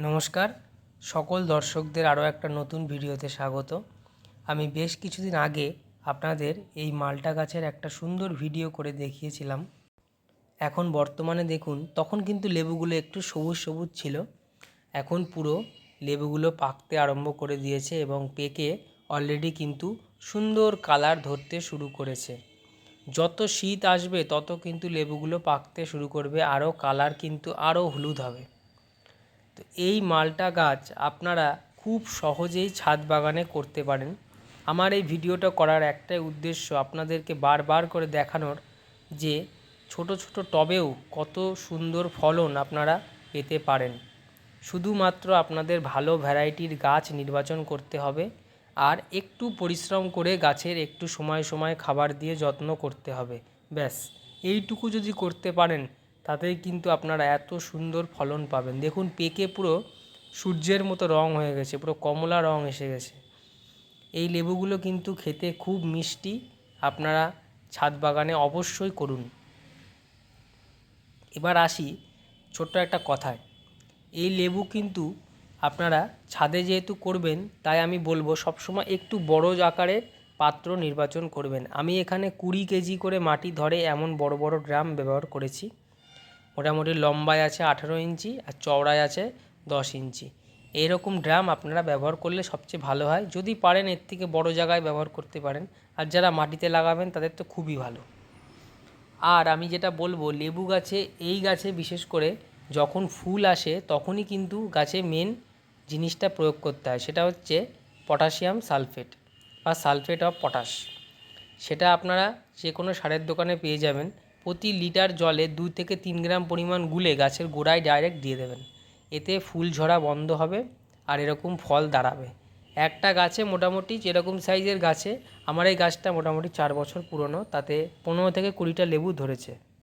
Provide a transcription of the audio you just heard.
নমস্কার। সকল দর্শকদের আরও একটা নতুন ভিডিওতে স্বাগত। আমি বেশ কিছুদিন আগে আপনাদের এই মালটা গাছের একটা সুন্দর ভিডিও করে দেখিয়েছিলাম। এখন বর্তমানে দেখুন, তখন কিন্তু লেবুগুলো একটু সবুজ সবুজ ছিল। এখন পুরো লেবুগুলো পাকতে আরম্ভ করে দিয়েছে এবং পেকে অলরেডি কিন্তু সুন্দর কালার ধরতে শুরু করেছে। যত শীত আসবে, তত কিন্তু লেবুগুলো পাকতে শুরু করবে। আরও কালার কিন্তু আরও হলুদ হবে। তো এই মালটা গাছ আপনারা খুব সহজেই ছাদ বাগানে করতে পারেন। আমার এই ভিডিওটা করার একটাই উদ্দেশ্য আপনাদেরকে বারবার করে দেখানোর যে ছোট ছোট টবেও কত সুন্দর ফলন আপনারা পেতে পারেন। শুধুমাত্র আপনাদের ভালো ভ্যারাইটির গাছ নির্বাচন করতে হবে আর একটু পরিশ্রম করে গাছের একটু সময় সময় খাবার দিয়ে যত্ন করতে হবে। ব্যাস, এইটুকু যদি করতে পারেন তাতেই কিন্তু আপনারা এত সুন্দর ফলন পাবেন। দেখুন, পেকে পুরো সূর্যের মতো রং হয়ে গেছে, পুরো কমলা রং এসে গেছে। এই লেবুগুলো কিন্তু খেতে খুব মিষ্টি, আপনারা ছাদ বাগানে অবশ্যই করুন। এবার আসি ছোট্ট একটা কথায়। এই লেবু কিন্তু আপনারা ছাদে যেহেতু করবেন, তাই আমি বলব সবসময় একটু বড় আকারের পাত্র নির্বাচন করবেন। আমি এখানে কুড়ি কেজি করে মাটি ধরে এমন বড় বড় ড্রাম ব্যবহার করেছি। মোটামুটি লম্বায় আছে আঠেরো ইঞ্চি আর চওড়ায় আছে দশ ইঞ্চি। এরকম ড্রাম আপনারা ব্যবহার করলে সবচেয়ে ভালো হয়। যদি পারেন, এর থেকে বড় জায়গায় ব্যবহার করতে পারেন। আর যারা মাটিতে লাগাবেন, তাদের তো খুবই ভালো। আর আমি যেটা বলব, লেবু গাছে, এই গাছে বিশেষ করে যখন ফুল আসে, তখনই কিন্তু গাছে মেন জিনিসটা প্রয়োগ করতে হয়। সেটা হচ্ছে পটাশিয়াম সালফেট বা সালফেট অফ পটাশ। সেটা আপনারা যে কোনো সারের দোকানে পেয়ে যাবেন। প্রতি লিটার জলে দু থেকে তিন গ্রাম পরিমাণ গুলে গাছের গোড়ায় ডাইরেক্ট দিয়ে দেবেন। এতে ফুল ঝরা বন্ধ হবে আর এরকম ফল দাঁড়াবে। একটা গাছে মোটামুটি যেরকম সাইজের গাছে, আমার এই গাছটা মোটামুটি চার বছর পুরনো, তাতে পনেরো থেকে কুড়িটা লেবু ধরেছে।